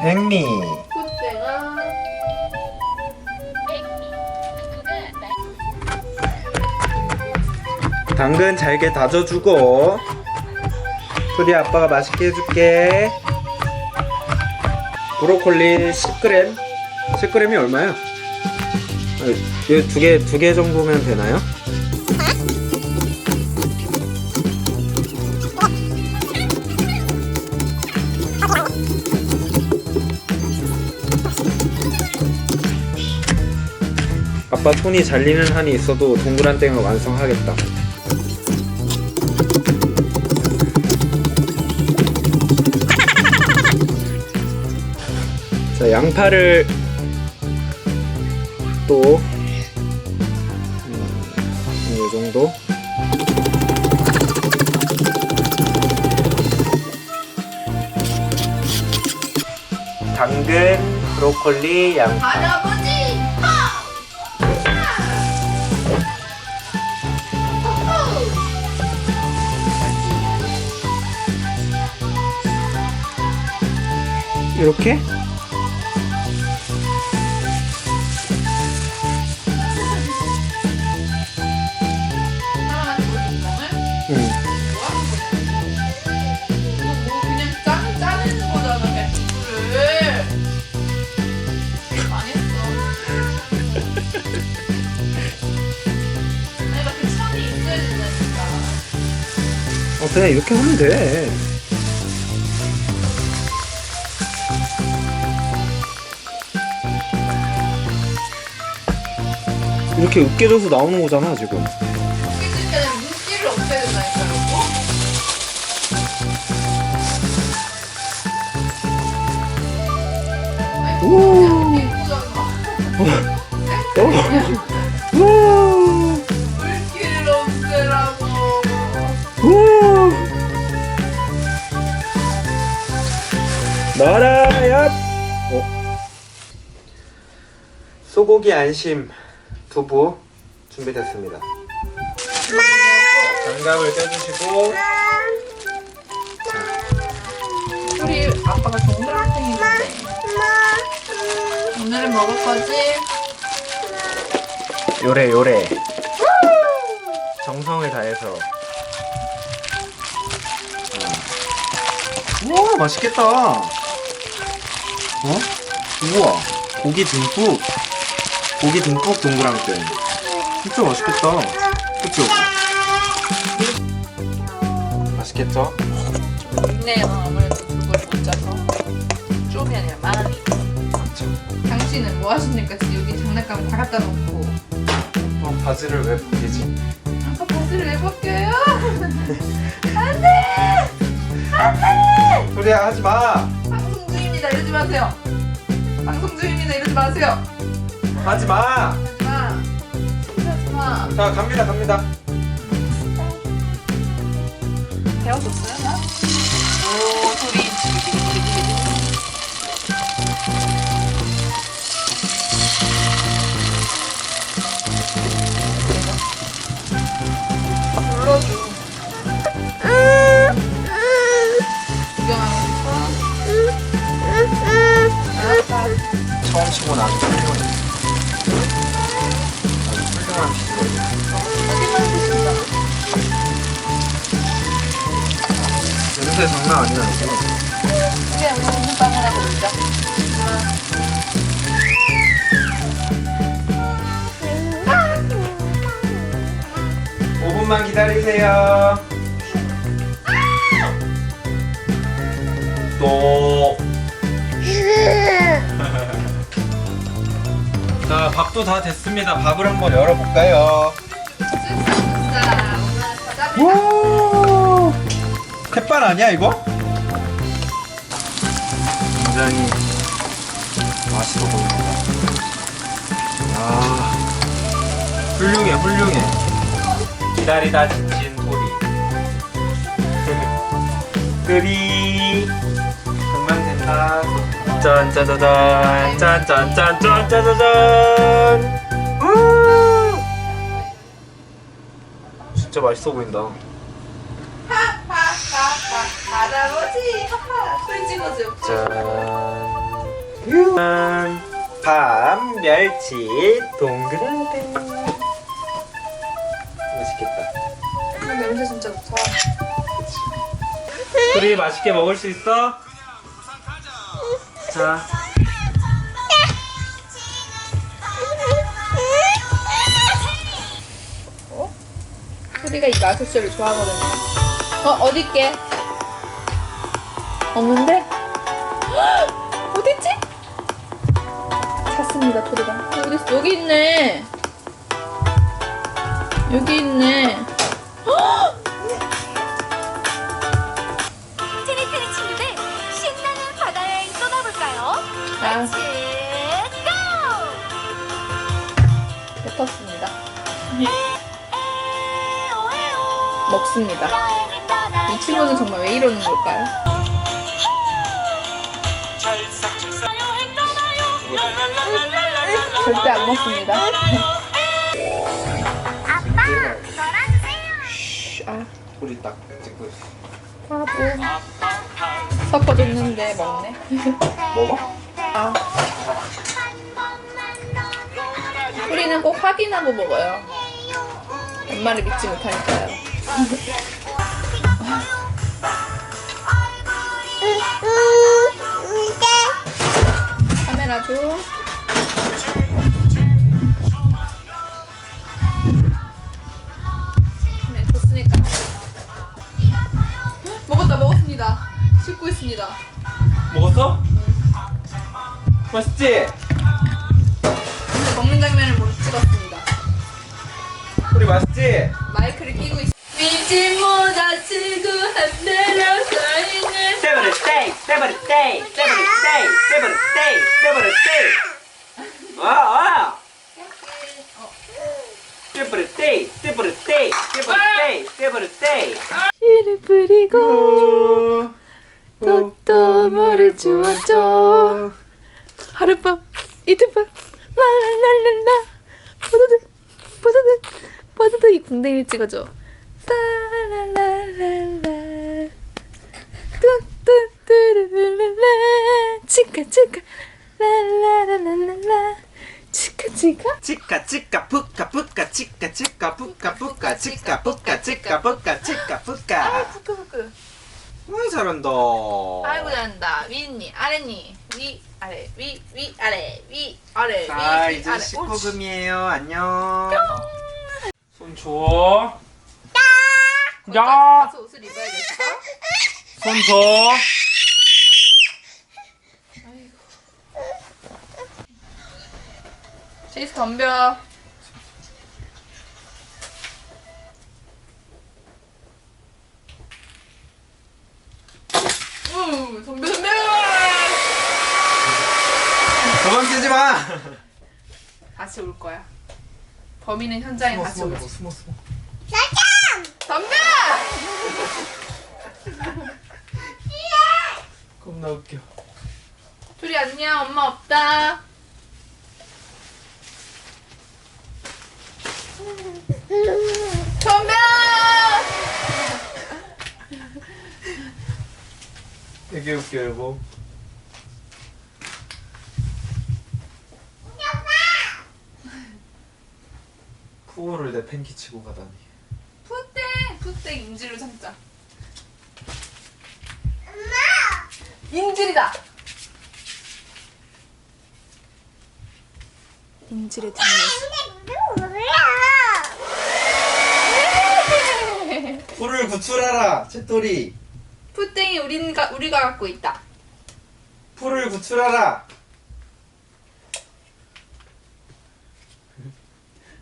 백미. 당근 잘게 다져주고. 토리 아빠가 맛있게 해줄게. 브로콜리 10g. 10g이 얼마야? 두 개, 두 개 정도면 되나요? 아빠 손이 잘리는 한이 있어도 동그란 땡을 완성하겠다. 자, 양파를 또, 음, 이 정도. 당근, 브로콜리, 양파. 이렇게? 응. 그 어, 그냥 이렇게 하면 돼. 이렇게 으깨져서 나오는 거잖아, 지금. 웃기질 때는 눈길을 없애야 된다니까 여보 아니 오. 오! 오! 물기를 없애라고 오! 나라야! 어? 소고기 안심 두부 준비됐습니다. 장갑을 껴주시고 우리 아빠가 동그랑땡이인데 오늘은 먹을 거지? 요래 요래 정성을 다해서 음. 우와 맛있겠다 어? 우와 고기 듬뿍 고기 듬뿍 동그랑땡 진짜 맛있겠다 그치 여보? 맛있겠죠? 있네요 아무래도 두부를 못 짜서 좀이 아니라 많이 당신은 뭐 하십니까? 지금 여기 장난감 다 갖다 놓고 어, 바지를 왜 벗기지? 아까 바지를 왜 벗겨요? 안돼! 안돼! 소리야 하지마 방송 중입니다 이러지 마세요 방송 중입니다 이러지 마세요 하지마 하지마 하지마 자 갑니다 갑니다 배워줬어요 나? 오 소리 불러줘 구경하고 싶어? 알았다 처음 치고 나서 냄새 장난 아니야 이거 우리 오늘 무슨 빵을 하고 있죠? 오분만 기다리세요 또 자, 밥도 다 됐습니다. 밥을 한번 열어볼까요? 자, 오늘 와, 햇반 아니야 이거? 굉장히 맛있어 보인다. 아, 훌륭해, 훌륭해. 기다리다 지친 소리. 끄리. 금방 된다. 짠짜자잔, 짠짠짠짠 짠짜자잔. 우! 진짜 맛있어 보인다. 할아버지 하하 소리 찍어줘 짠. 음, 밤 멸치 동그란데 맛있겠다 음, 냄새 진짜 좋다. 우리 맛있게 먹을 수 있어? 자 소리가 이 마술쇼를 좋아하거든요. 어, 어디 있게? 없는데? 헉! 어딨지? 찾습니다, 토리가. 여기, 있- 여기 있네. 여기 있네. 헉! 트리트리 친구들 신나는 바다 여행 떠나볼까요? 아, 고! 뱉었습니다. 먹습니다. 이 친구는 정말 왜 이러는 걸까요? 절대 안 먹습니다. 아빠 놀아주세요. 아, 우리 딱 찍고 있어 바보. 섞어줬는데 먹네. 먹어? 아. 우리는 꼭 확인하고 먹어요. 엄마를 믿지 못하니까요. 카메라 좀. 네, 좋으니까. 먹었다, 먹었습니다. 씹고 있습니다. 먹었어? 맛있지? 오늘 먹는 장면을 못 찍었습니다. 우리 맛있지? 마이크를 끼고 있. 미친 모 세버리 스테이 세버리 스테이 와와 세버리 스테이 세버리 스테이 이를 뿌리고 또또 물을 주었죠. 하룻밤 이틀밤 랄랄랄랄라. 포도득 포도득 포도득 이 궁뎅이를 찍어줘. 따랄랄랄라 뚜뚜뚜르르르라 치카 치카 랄라랄랄라. 치카 치카 치카 치카 푸카 푸카 치카 치카 푸카 푸카 치카 푸카 치카 푸카 치카 푸카 부끄부끄 어 잘한다. 아이고 잘한다. 윗니 아랫니. 위 아래. 위 위 아래. 위 아래. 위, 자 위, 이제 아래. 19금이에요. 안녕. 손 줘. 야! 옷을 입어야겠어. 손 줘. 제이스 덤벼. 우, 덤벼 덤벼. 도망치지 마. 다시 올 거야. 범인은 현장에 같이 오지. 숨어 숨어. 덤벼! 겁나 웃겨. 둘이 안녕. 엄마 없다. 덤벼! 되게 웃겨 여보. 푸어를 내 팬키 치고 가다니. 푸땡 푸땡 인질로 참자. 인질이다. 인질의 뒷모습. 풀을 구출하라, 채토리. 푸땡이 우리가 우리가 갖고 있다. 풀을 구출하라.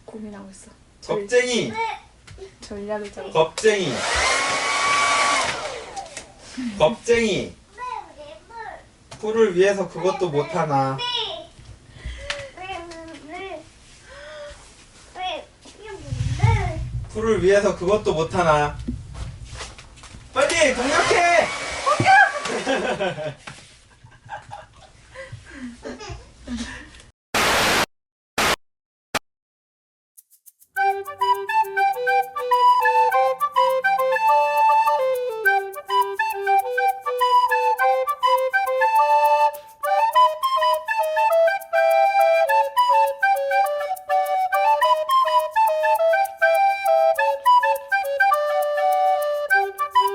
고민하고 있어. 겁쟁이, 전략을 짜고. 겁쟁이. 겁쟁이. 풀을 위해서 그것도 못하나. 풀을 위해서 그것도 못하나. 빨리 동력해.